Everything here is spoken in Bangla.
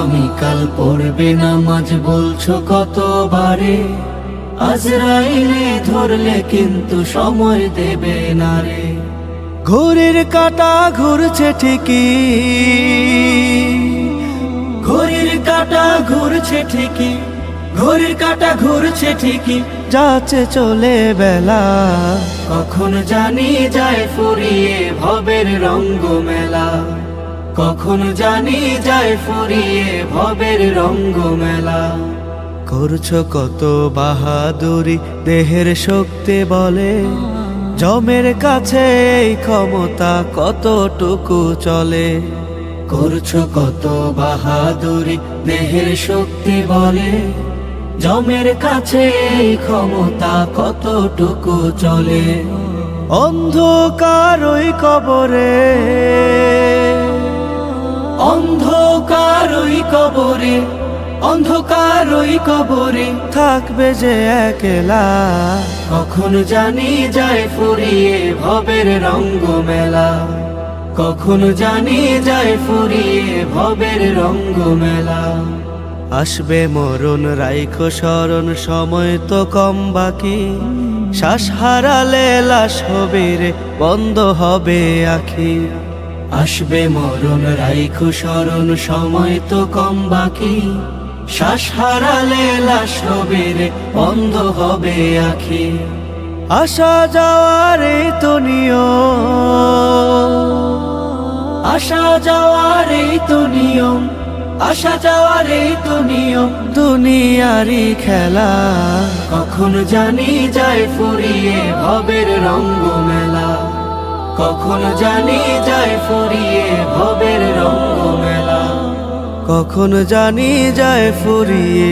আগামীকাল পড়বে নামাজ, বলছো কতবারে? আজরাইলে ধরলে কিন্তু সময় দেবে না রে। ঘড়ির কাটা ঘুরছে ঠিকই। ঘড়ির কাটা ঘুরছে ঠিকই। ঘড়ির কাটা ঘুরছে ঠিকই। যাচ্ছে চলে বেলা। কখন জানি যায় ফুরিয়ে ভবের রঙ্গ মেলা কখন জানি যায় ফুরিয়ে ভবের রঙ্গ মেলা করছ কত বাহাদুরি দেহের শক্তি বলে। জমের কাছে এই ক্ষমতা কতটুকু চলে? করছ কত বাহাদুরি দেহের শক্তি বলে। জমের কাছে এই ক্ষমতা কতটুকু চলে? অন্ধকার ওই কবরে। কবরে, অন্ধকার ওই কবরে থাকবে যে একলা। কখন জানি যায় ফুরিয়ে ভবের রঙ্গ মেলা কখন জানি যায় ফুরিয়ে ভবের রঙ্গ মেলা আসবে মরণ, রাইখো স্মরণ সময় তো কম বাকি। শ্বাস হারালে লাশ হবে রে, বন্ধ হবে আখি। আসবে মরণ, রাইখো স্মরণ সময় তো কম বাকি। শ্বাস হারালে লাশ হবে রে বন্ধ হবে আখি। আসা যাওয়ার তো নিয়ম। আসা যাওয়ার তো নিয়ম। আসা যাওয়ার তো নিয়ম। দুনিয়ারি খেলা। কখন জানি যায় ফুরিয়ে, ভবের রঙ্গ মেলা কখন জানি যায় ফুরিয়ে ভবের রঙ্গ মেলা কখন জানি যায় ফুরিয়ে